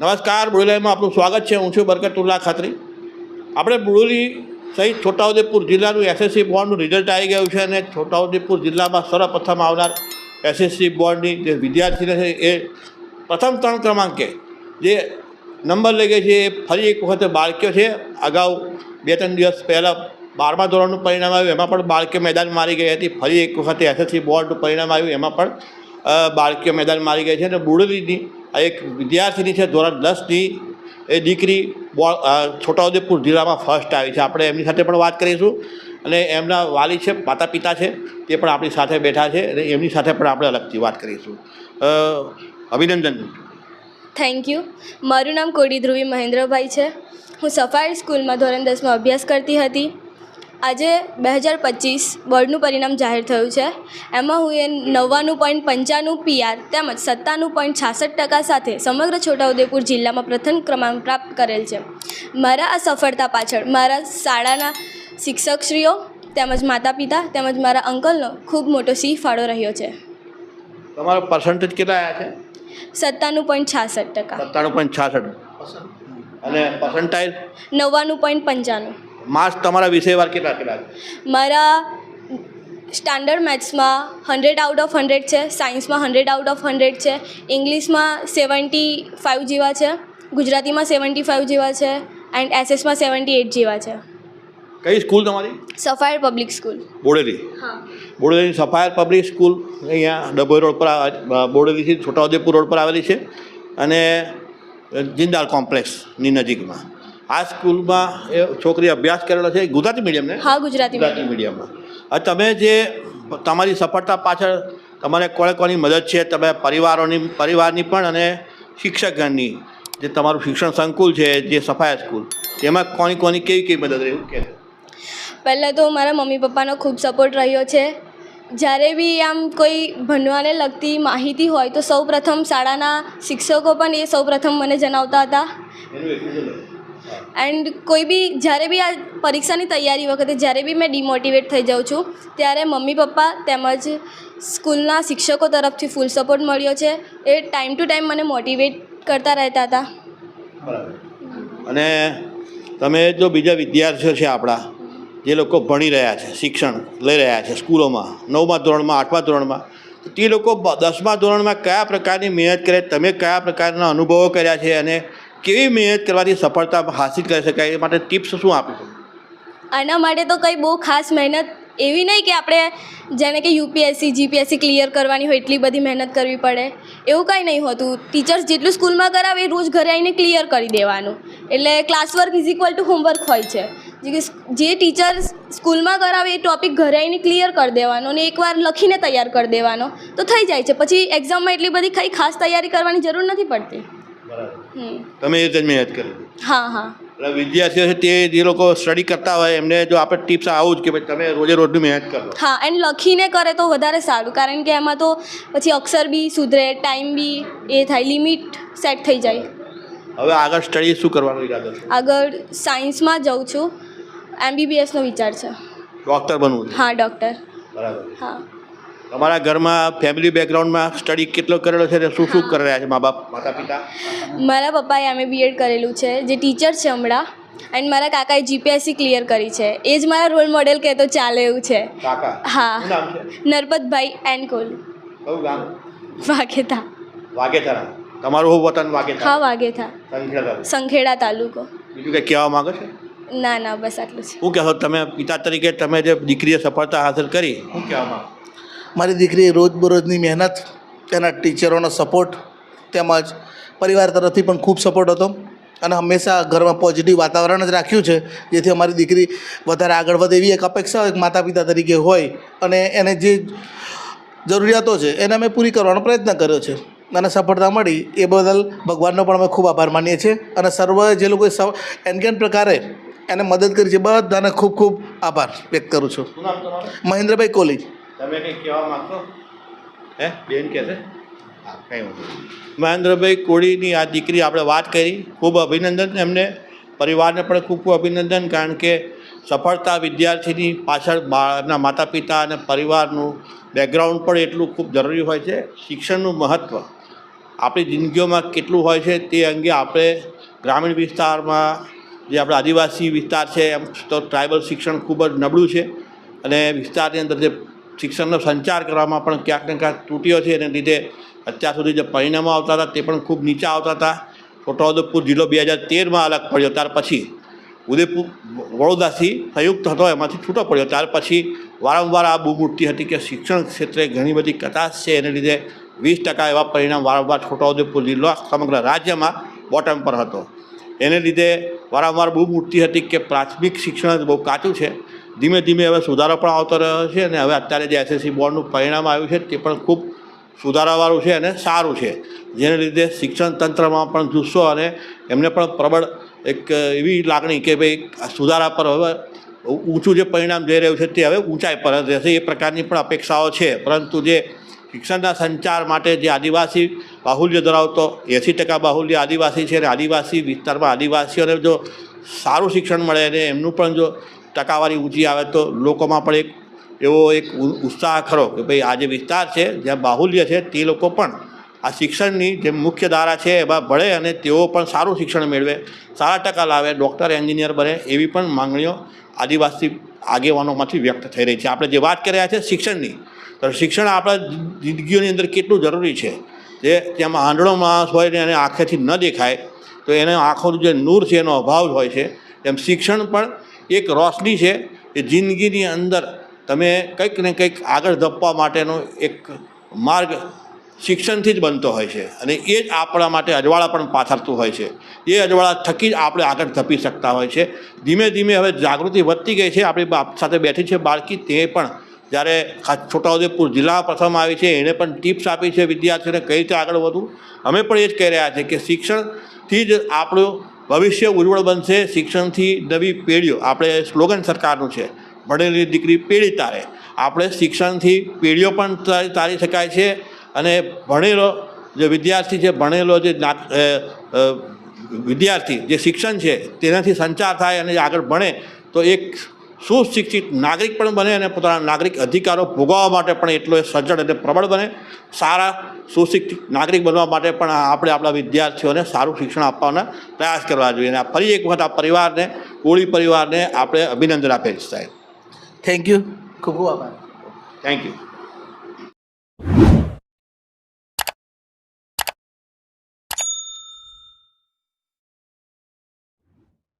નમસ્કાર બુડેલીમાં આપનું સ્વાગત છે. હું છું બરકતુલ્લા ખાતરી. આપણે બુરુલી સહિત છોટાઉદેપુર જિલ્લાનું એસએસસી બોર્ડનું રિઝલ્ટ આવી ગયું છે અને છોટાઉદેપુર જિલ્લામાં સર્વપ્રથમ આવનાર એસએસસી બોર્ડની જે વિદ્યાર્થીને છે એ પ્રથમ ત્રણ ક્રમાંકે જે નંબર લઈ ગઈ છે એ ફરી એક વખત બાળકીઓ છે. અગાઉ બે ત્રણ દિવસ પહેલાં બારમા ધોરણનું પરિણામ આવ્યું, એમાં પણ બાળકીઓ મેદાન મારી ગઈ હતી. ફરી એક વખતે એસએસસી બોર્ડનું પરિણામ આવ્યું, એમાં પણ બાળકીઓ મેદાન મારી ગઈ છે. અને બુડેલીની આ એક વિદ્યાર્થીની છે, ધોરણ દસની. એ દીકરી છોટાઉદેપુર જિલ્લામાં ફર્સ્ટ આવી છે. આપણે એમની સાથે પણ વાત કરીશું. અને એમના વાલી છે માતા પિતા છે, તે પણ આપણી સાથે બેઠા છે અને એમની સાથે પણ આપણે અલગથી વાત કરીશું. અભિનંદન. થેન્ક યુ મારું નામ કોડી ધ્રુવી મહેન્દ્રભાઈ છે. હું સફારી સ્કૂલમાં ધોરણ દસમાં અભ્યાસ કરતી હતી. આજે બે હજાર પચીસ બોર્ડનું પરિણામ જાહેર થયું છે. એમાં હું એ નવ્વાણું પોઈન્ટ પંચાણું પીઆર તેમજ સત્તાણું પોઈન્ટ છાસઠ ટકા સાથે સમગ્ર છોટાઉદેપુર જિલ્લામાં પ્રથમ ક્રમાંક પ્રાપ્ત કરેલ છે. મારા આ સફળતા પાછળ મારા શાળાના શિક્ષકશ્રીઓ તેમજ માતા પિતા તેમજ મારા અંકલનો ખૂબ મોટો સિંહ ફાળો રહ્યો છે. તમારો પર્સન્ટેજ કેટલા આવ્યા છે? સત્તાણું પોઈન્ટ છાસઠ ટકા. સત્તાણું પોઈન્ટ છાસઠ. અને પર્સન્ટાઇલ નવ્વાણું પોઈન્ટ પંચાણું. માર્ક્સ તમારા વિષયવાર કેટલા કેટલા છે? મારા સ્ટાન્ડર્ડ મેથ્સમાં હંડ્રેડ આઉટ ઓફ હંડ્રેડ છે સાયન્સમાં હંડ્રેડ આઉટ ઓફ હંડ્રેડ છે ઇંગ્લિશમાં સેવન્ટી ફાઇવ જેવા છે ગુજરાતીમાં સેવન્ટી ફાઇવ જેવા છે એન્ડ એસએસમાં સેવન્ટી એટ જેવા છે. કઈ સ્કૂલ તમારી? Sapphire public school. બોડેલી. હા. બોડેલીની સફાયર પબ્લિક સ્કૂલ અહીંયા ડભોઈ રોડ પર બોડેલીથી છોટાઉદેપુર રોડ પર આવેલી છે અને જિંદાલ કોમ્પ્લેક્સની નજીકમાં. આ સ્કૂલમાં એ છોકરી અભ્યાસ કરેલો છે ગુજરાતી મીડિયમને હા ગુજરાતી ગુજરાતી મીડિયમમાં તમે જે તમારી સફળતા પાછળ તમારે કોણે કોની મદદ છે? તમે પરિવારોની પરિવારની પણ અને શિક્ષકગણની જે તમારું શિક્ષણ સંકુલ છે જે સફાયા સ્કૂલ એમાં કોની કોની કેવી કેવી મદદ રહ્યું કે પહેલાં તો મારા મમ્મી પપ્પાનો ખૂબ સપોર્ટ રહ્યો છે. જ્યારે બી આમ કોઈ ભણવાને લગતી માહિતી હોય તો સૌ પ્રથમ શાળાના શિક્ષકો પણ એ સૌ પ્રથમ મને જણાવતા હતા. એન્ડ કોઈ બી, જ્યારે બી આ પરીક્ષાની તૈયારી વખતે જ્યારે બી મેં ડિમોટિવેટ થઈ જાઉં છું, ત્યારે મમ્મી, પપ્પા તેમજ સ્કૂલના શિક્ષકો તરફથી ફૂલ સપોર્ટ મળ્યો છે. એ ટાઈમ ટુ ટાઈમ મને મોટિવેટ કરતા રહેતા હતા. અને તમે જો બીજા વિદ્યાર્થીઓ છે આપણા, જે લોકો ભણી રહ્યા છે, શિક્ષણ લઈ રહ્યા છે સ્કૂલોમાં, નવમા ધોરણમાં, આઠમા ધોરણમાં, તો લોકો દસમા ધોરણમાં કયા પ્રકારની મહેનત કરે, તમે કયા પ્રકારના અનુભવો કર્યા છે અને કેવી મહેનત કરવાથી સફળતા હાસિલ કરી શકાય? એ માટે ટિપ્સ શું આપીશું આના માટે તો કંઈ બહુ ખાસ મહેનત એવી નહીં કે આપણે જેને કે યુપીએસસી, જીપીએસસી ક્લિયર કરવાની હોય એટલી બધી મહેનત કરવી પડે. એવું કાંઈ નહીં હોતું. ટીચર્સ જેટલું સ્કૂલમાં કરાવે એ રોજ ઘરે આવીને ક્લિયર કરી દેવાનું. એટલે class work is equal to homework હોય છે. જે ટીચર સ્કૂલમાં કરાવે એ ટોપિક ઘરે આવીને ક્લિયર કરી દેવાનો અને એકવાર લખીને તૈયાર કરી દેવાનો તો થઈ જાય છે. પછી એક્ઝામમાં એટલી બધી કંઈ ખાસ તૈયારી કરવાની જરૂર નથી પડતી. તમે એ જ મહેનત કરી હા હા. એટલે વિદ્યાર્થીઓ છે તે જે લોકો સ્ટડી કરતા હોય એમને જો આપણે ટિપ્સ આવું જ કે ભાઈ તમે રોજે રોજની મહેનત કરો. હા એન્ડ લખીને કરે તો વધારે સારું કારણ કે એમાં તો પછી અક્ષર બી સુધરે ટાઈમ બી એ થાય લિમિટ સેટ થઈ જાય. હવે આગળ સ્ટડી શું કરવાનો ઈરાદો છે? આગળ સાયન્સમાં જઉં છું. એમબીબીએસનો વિચાર છે. ડૉક્ટર બનવું હા ડૉક્ટર બરાબર. હા. તમારા ઘરમાં ફેમિલી બેકગ્રાઉન્ડમાં સ્ટડી કેટલો કરેલો છે શું શું કરી રહ્યા છે મા બાપ માતા પિતા? મારા પપ્પાએ એમએ બીએડ કરેલું છે જે ટીચર છે હમણાં એન્ડ મારા કાકાએ જીપીએસસી ક્લિયર કરી છે. એ જ મારા રોલ મોડેલ કહેતો ચાલે એવું છે. કાકા? હા. નરપતભાઈ એન્ડ કોલ કયું ગામ? વાઘેતા વાગેથરા તમારું હું વતન હા વાગેથરા વાઘેતા સંખેડા તાલુકો. સંખેડા તાલુકો. બીજું કંઈ કહેવા માગો છો? ના ના બસ આટલું છે. હું કહેશો તમે? પિતા તરીકે તમે જે દીકરીએ સફળતા હાંસલ કરી હું કહેવા માંગો? મારી દીકરી રોજબરોજની મહેનત તેના ટીચરોનો સપોર્ટ તેમજ પરિવાર તરફથી પણ ખૂબ સપોર્ટ હતો. અને હંમેશા ઘરમાં પોઝિટિવ વાતાવરણ જ રાખ્યું છે જેથી અમારી દીકરી વધારે આગળ વધે એવી એક અપેક્ષા એક માતા પિતા તરીકે હોય. અને એને જે જરૂરિયાતો છે એને અમે પૂરી કરવાનો પ્રયત્ન કર્યો છે. અને સફળતા મળી એ બદલ ભગવાનનો પણ અમે ખૂબ આભાર માનીએ છીએ. અને સર્વ જે લોકોએ સ એનકેન પ્રકારે એને મદદ કરી છે બધાને ખૂબ ખૂબ આભાર વ્યક્ત કરું છું. મહેન્દ્રભાઈ કોલી. તમે કંઈ કહેવા માંગશો? હે? બેન કહે છે. મહેન્દ્રભાઈ કોળીની આ દીકરી આપણે વાત કરી. ખૂબ અભિનંદન એમને. પરિવારને પણ ખૂબ ખૂબ અભિનંદન કારણ કે સફળતા વિદ્યાર્થીની પાછળ એમના માતા પિતા અને પરિવારનું બેકગ્રાઉન્ડ પણ એટલું ખૂબ જરૂરી હોય છે. શિક્ષણનું મહત્ત્વ આપણી જિંદગીઓમાં કેટલું હોય છે તે અંગે આપણે ગ્રામીણ વિસ્તારમાં જે આપણે આદિવાસી વિસ્તાર છે એમ તો ટ્રાઇબલ શિક્ષણ ખૂબ જ નબળું છે. અને વિસ્તારની અંદર જે શિક્ષણનો સંચાર કરવામાં પણ ક્યાંક ને ક્યાંક તૂટ્યો છે એને લીધે અત્યાર સુધી જે પરિણામો આવતા હતા તે પણ ખૂબ નીચા આવતા હતા. છોટાઉદેપુર જિલ્લો બે હજાર તેરમાં અલગ પડ્યો. ત્યાર પછી ઉદયપુર વડોદરાથી સંયુક્ત હતો, એમાંથી છૂટો પડ્યો. ત્યાર પછી વારંવાર આ બૂમ ઉઠતી હતી કે શિક્ષણ ક્ષેત્રે ઘણી બધી કચાશ છે એને લીધે વીસ ટકા એવા પરિણામ વારંવાર છોટાઉદેપુર જિલ્લો સમગ્ર રાજ્યમાં બોટમ પર હતો. એને લીધે વારંવાર બૂમ ઉઠતી હતી કે પ્રાથમિક શિક્ષણ બહુ કાચું છે. ધીમે ધીમે હવે સુધારો પણ આવતો રહ્યો છે અને હવે અત્યારે જે એસએસસી બોર્ડનું પરિણામ આવ્યું છે તે પણ ખૂબ સુધારાવાળું છે અને સારું છે. જેને લીધે શિક્ષણ તંત્રમાં પણ જુસ્સો અને એમને પણ પ્રબળ એક એવી લાગણી કે ભાઈ સુધારા પર હવે ઊંચું જે પરિણામ જઈ રહ્યું છે તે હવે ઊંચાઈ પર રહેશે. એ પ્રકારની પણ અપેક્ષાઓ છે. પરંતુ જે શિક્ષણના સંચાર માટે જે આદિવાસી બાહુલ્ય ધરાવતો એંસી ટકા બાહુલ્ય આદિવાસી છે અને આદિવાસી વિસ્તારમાં આદિવાસીઓને જો સારું શિક્ષણ મળે અને એમનું પણ જો ટકાવારી ઊંચી આવે તો લોકોમાં પણ એક એવો એક ઉત્સાહ ખરો કે ભાઈ આ જે વિસ્તાર છે, જ્યાં બાહુલ્ય છે, તે લોકો પણ આ શિક્ષણની જે મુખ્ય ધારા છે, એમાં ભળે અને તેઓ પણ સારું શિક્ષણ મેળવે, સારા ટકા લાવે, ડૉક્ટર, એન્જિનિયર બને એવી પણ માંગણીઓ આદિવાસી આગેવાનોમાંથી વ્યક્ત થઈ રહી છે. આપણે જે વાત કરી રહ્યા છે શિક્ષણની, તો શિક્ષણ આપણા જિંદગીઓની અંદર કેટલું જરૂરી છે? જે તેમાં આંધળો માણસ હોય ને એને આંખેથી ન દેખાય, તો એને આંખોનું જે નૂર છે, એનો અભાવ હોય છે. એમ શિક્ષણ પણ એક રોશની છે એ જિંદગીની અંદર તમે કંઈક ને કંઈક આગળ ધપવા માટેનો એક માર્ગ શિક્ષણથી જ બનતો હોય છે. અને એ જ આપણા માટે અજવાળા પણ પાથરતું હોય છે. એ અજવાળા થકી જ આપણે આગળ ધપી શકતા હોય છે. ધીમે ધીમે હવે જાગૃતિ વધતી ગઈ છે. આપણી બાપ સાથે બેઠી છે બાળકી તે પણ જ્યારે છોટાઉદેપુર જિલ્લા પ્રથમ આવી છે એણે પણ ટિપ્સ આપી છે વિદ્યાર્થીઓને કઈ રીતે આગળ વધવું. અમે પણ એ જ કહી રહ્યા છીએ કે શિક્ષણથી જ આપણું ભવિષ્ય ઉજ્જવળ બનશે, શિક્ષણથી નવી પેઢીઓ, આપણે સ્લોગન સરકારનું છે, ભણેલી દીકરી પેઢી તારે. આપણે શિક્ષણથી પેઢીઓ પણ તારી શકાય છે અને ભણેલો જે વિદ્યાર્થી છે, ભણેલો જે વિદ્યાર્થી જે શિક્ષણ છે, તેનાથી સંચાર થાય અને આગળ ભણે, તો એક સુશિક્ષિત નાગરિક પણ બને અને પોતાના નાગરિક અધિકારો ભોગવવા માટે પણ એટલો એ સજ્જડ અને પ્રબળ બને. સારા સુશિક્ષિત નાગરિક બનવા માટે પણ આપણે આપણા વિદ્યાર્થીઓને સારું શિક્ષણ આપવાના પ્રયાસ કરવા જોઈએ. અને આ ફરી એક વખત આ પરિવારને કોળી પરિવારને આપણે અભિનંદન આપીએ સાહેબ. થેન્ક યુ ખૂબ ખૂબ આભાર. Thank you